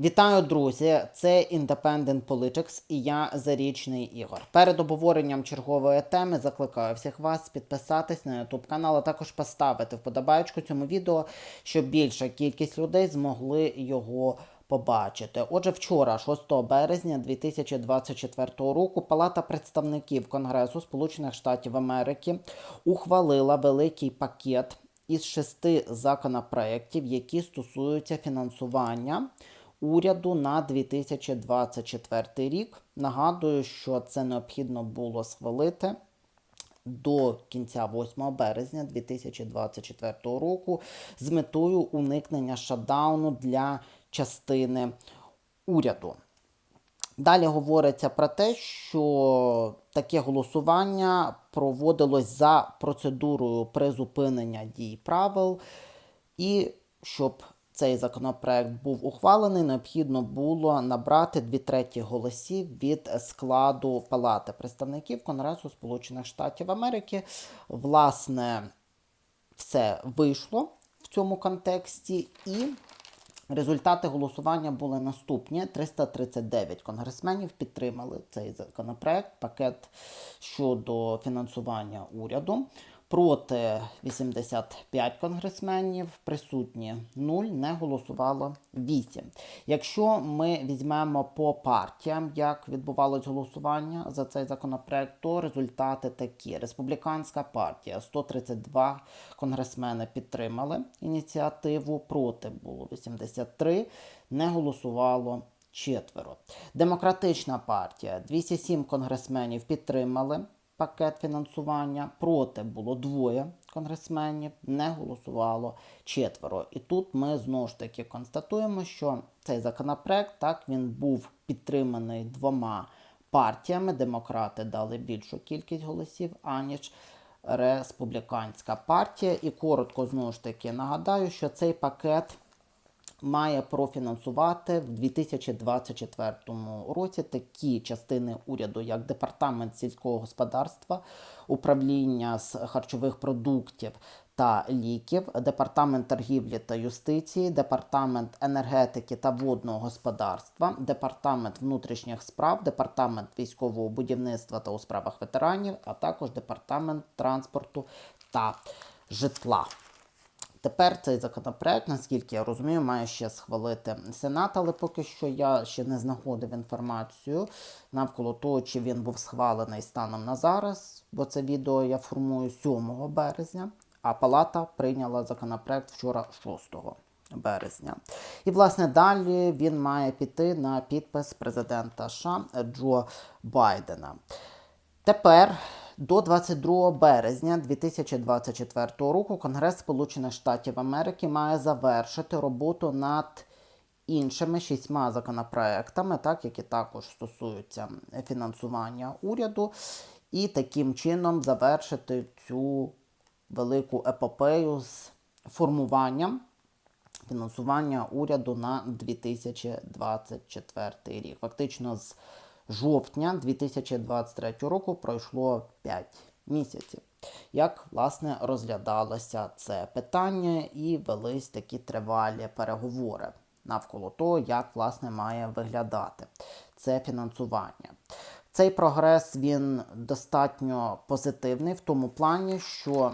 Вітаю, друзі! Це Independent Politics і я Зарічний Ігор. Перед обговоренням чергової теми закликаю всіх вас підписатись на YouTube канал, а також поставити вподобайку цьому відео, щоб більша кількість людей змогли його побачити. Отже, вчора, 6 березня 2024 року, Палата представників Конгресу Сполучених Штатів Америки ухвалила великий пакет із шести законопроєктів, які стосуються фінансування уряду на 2024 рік. Нагадую, що це необхідно було схвалити до кінця 8 березня 2024 року з метою уникнення шатдауну для частини уряду. Далі говориться про те, що таке голосування проводилось за процедурою призупинення дій правил, і щоб цей законопроект був ухвалений, необхідно було набрати дві треті голосів від складу Палати представників Конгресу Сполучених Штатів Америки. Власне, все вийшло в цьому контексті і. Результати голосування були наступні: 339 конгресменів підтримали цей законопроект, пакет щодо фінансування уряду. Проти 85 конгресменів, присутні 0, не голосувало 8. Якщо ми візьмемо по партіям, як відбувалось голосування за цей законопроект, то результати такі: Республіканська партія 132 конгресмени підтримали ініціативу, проти було 83, не голосувало. Четверо. Демократична партія 207 конгресменів підтримали пакет фінансування. Проти було двоє конгресменів, не голосувало четверо. І тут ми знову ж таки констатуємо, що цей законопроект так він був підтриманий двома партіями. Демократи дали більшу кількість голосів, аніж республіканська партія. І коротко знову ж таки нагадаю, що цей пакет. Має профінансувати в 2024 році такі частини уряду, як департамент сільського господарства, управління з харчових продуктів та ліків, департамент торгівлі та юстиції, департамент енергетики та водного господарства, департамент внутрішніх справ, департамент військового будівництва та у справах ветеранів, а також департамент транспорту та житла. Тепер цей законопроект, наскільки я розумію, має ще схвалити Сенат, але поки що я ще не знаходив інформацію навколо того, чи він був схвалений станом на зараз, бо це відео я формую 7 березня, а Палата прийняла законопроект вчора 6 березня. І, власне, далі він має піти на підпис президента США Джо Байдена. Тепер до 22 березня 2024 року Конгрес Сполучених Штатів Америки має завершити роботу над іншими шістьма законопроектами, так, які також стосуються фінансування уряду, і таким чином завершити цю велику епопею з формуванням фінансування уряду на 2024 рік. Фактично з жовтня 2023 року пройшло 5 місяців. Як власне розглядалося це питання і велись такі тривалі переговори навколо того, як власне має виглядати це фінансування. Цей прогрес він достатньо позитивний в тому плані, що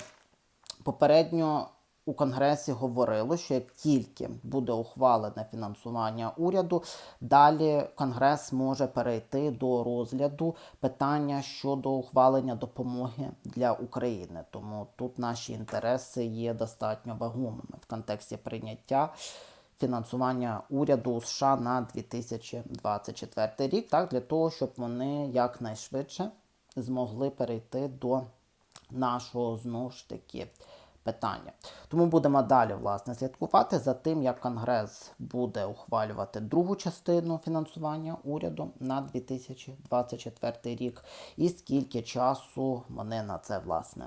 попередньо у Конгресі говорило, що як тільки буде ухвалене фінансування уряду, далі Конгрес може перейти до розгляду питання щодо ухвалення допомоги для України. Тому тут наші інтереси є достатньо вагомими в контексті прийняття. Фінансування уряду США на 2024 рік, так для того, щоб вони якнайшвидше змогли перейти до нашого знову ж таки питання. Тому будемо далі власне слідкувати за тим, як Конгрес буде ухвалювати другу частину фінансування уряду на 2024 рік, і скільки часу вони на це власне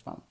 Ekman.